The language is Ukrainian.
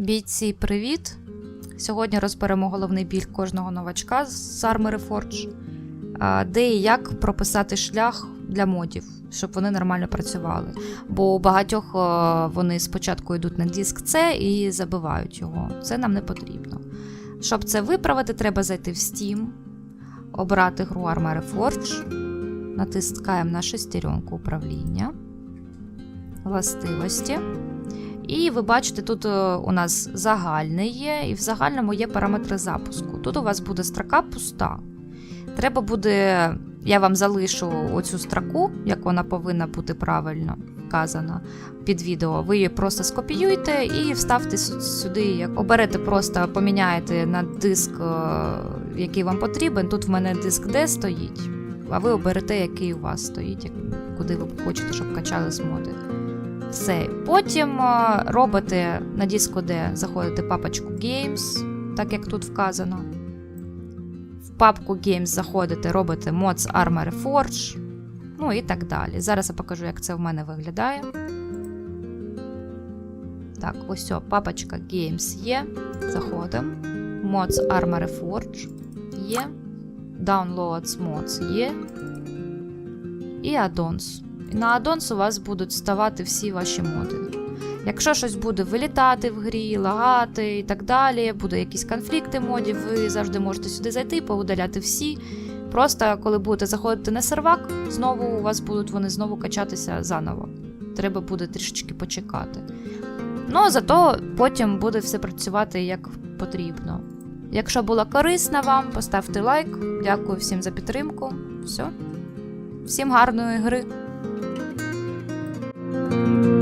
Бійці, привіт! Сьогодні розберемо головний біль кожного новачка з Armory Forge, де і як прописати шлях для модів, щоб вони нормально працювали. Бо у багатьох е, вони спочатку йдуть на диск C і забивають його. Це нам не потрібно. Щоб це виправити, треба зайти в Steam, обрати гру Armory Forge, натискаємо на шестеренку управління, властивості. І ви бачите, тут е, у нас загальний є, і в загальному є параметри запуску. Тут у вас буде строка пуста. Треба буде, я вам залишу оцю строку, як вона повинна бути правильно вказана під відео. Ви її просто скопіюєте і вставте сюди. Як оберете, просто поміняєте на диск, е, який вам потрібен. Тут в мене диск D стоїть, а ви оберете, який у вас стоїть, куди ви хочете, щоб качались моди. Все. Потім е, робите на диску, де заходите папочку Games, так як тут вказано. В папку Games заходите, робите Mods Armory Forge, ну і так далі. Зараз я покажу, як це в мене виглядає. Так, ось папочка Games є. Заходимо. Mods Armory Forge є. Downloads Mods є. І Addons. На Addons у вас будуть ставати всі ваші моди. Якщо щось буде вилітати в грі, лагати і так далі, буде якісь конфлікти модів, ви завжди можете сюди зайти, поудаляти всі. Просто коли будете заходити на сервак, знову у вас будуть вони знову качатися заново. Треба буде трішечки почекати. Ну, зато потім буде все працювати як потрібно. Якщо було корисно вам, поставте лайк. Дякую всім за підтримку. Все. Всім гарної гри! you